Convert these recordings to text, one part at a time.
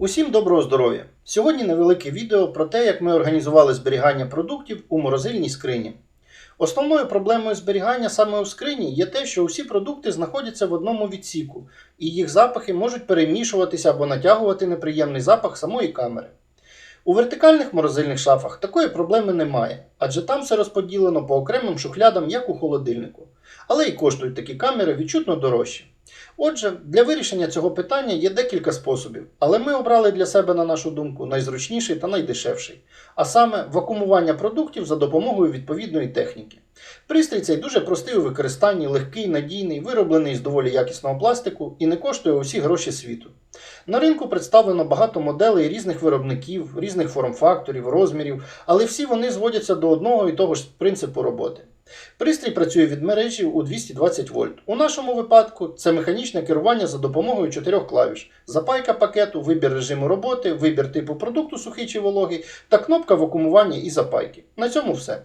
Усім доброго здоров'я! Сьогодні невелике відео про те, як ми організували зберігання продуктів у морозильній скрині. Основною проблемою зберігання саме у скрині є те, що усі продукти знаходяться в одному відсіку, і їх запахи можуть перемішуватися або натягувати неприємний запах самої камери. У вертикальних морозильних шафах такої проблеми немає, адже там все розподілено по окремим шухлядам, як у холодильнику. Але і коштують такі камери відчутно дорожче. Отже, для вирішення цього питання є декілька способів, але ми обрали для себе, на нашу думку, найзручніший та найдешевший, а саме вакуумування продуктів за допомогою відповідної техніки. Пристрій цей дуже простий у використанні, легкий, надійний, вироблений з доволі якісного пластику і не коштує усі гроші світу. На ринку представлено багато моделей різних виробників, різних форм-факторів, розмірів, але всі вони зводяться до одного і того ж принципу роботи. Пристрій працює від мережі у 220 вольт. У нашому випадку це механічне керування за допомогою чотирьох клавіш: запайка пакету, вибір режиму роботи, вибір типу продукту сухий чи вологий та кнопка вакуумування і запайки. На цьому все.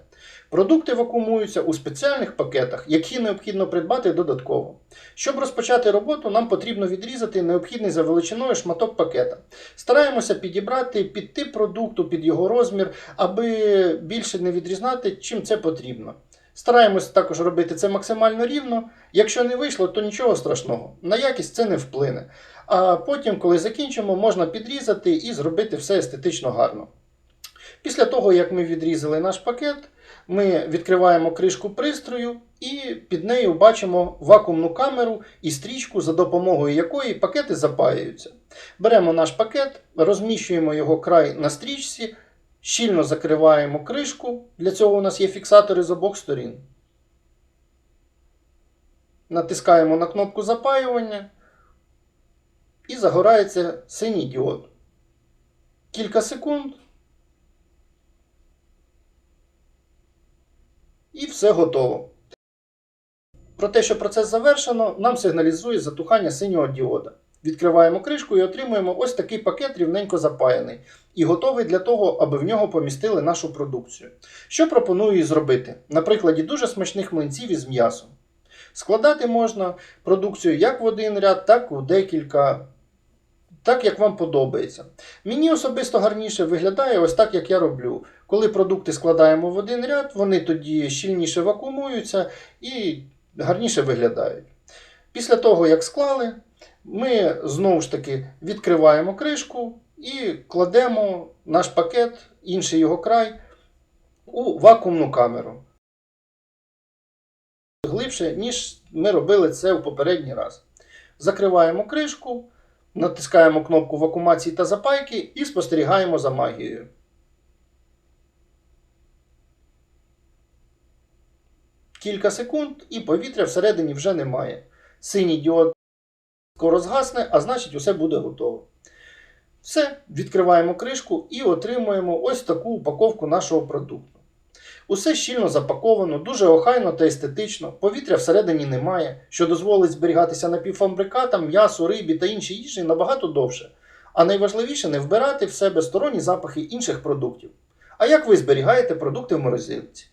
Продукти вакуумуються у спеціальних пакетах, які необхідно придбати додатково. Щоб розпочати роботу, нам потрібно відрізати необхідний за величиною шматок пакета. Стараємося підібрати під тип продукту, під його розмір, аби більше не відрізнати, чим це потрібно. Стараємось також робити це максимально рівно. Якщо не вийшло, то нічого страшного. На якість це не вплине. А потім, коли закінчимо, можна підрізати і зробити все естетично гарно. Після того, як ми відрізали наш пакет, ми відкриваємо кришку пристрою і під нею бачимо вакуумну камеру і стрічку, за допомогою якої пакети запаюються. Беремо наш пакет, розміщуємо його край на стрічці, щільно закриваємо кришку. Для цього у нас є фіксатори з обох сторін. Натискаємо на кнопку запаювання і загорається синій діод. Кілька секунд. І все готово. Про те, що процес завершено, нам сигналізує затухання синього діода. Відкриваємо кришку і отримуємо ось такий пакет рівненько запаяний і готовий для того, аби в нього помістили нашу продукцію. Що пропоную зробити? На прикладі дуже смачних млинців із м'ясом. Складати можна продукцію як в один ряд, так і у декілька, так як вам подобається. Мені особисто гарніше виглядає ось так, як я роблю. Коли продукти складаємо в один ряд, вони тоді щільніше вакуумуються і гарніше виглядають. Після того, як склали, ми знову ж таки відкриваємо кришку і кладемо наш пакет, інший його край, у вакуумну камеру. Глибше, ніж ми робили це у попередній раз. Закриваємо кришку, натискаємо кнопку вакуумації та запайки і спостерігаємо за магією. Кілька секунд і повітря всередині вже немає. Синій діод скоро згасне, а значить, усе буде готово. Все, відкриваємо кришку і отримуємо ось таку упаковку нашого продукту. Усе щільно запаковано, дуже охайно та естетично, повітря всередині немає, що дозволить зберігатися напівфабрикатам, м'ясу, рибі та іншій їжі набагато довше. А найважливіше не вбирати в себе сторонні запахи інших продуктів. А як ви зберігаєте продукти в морозилці?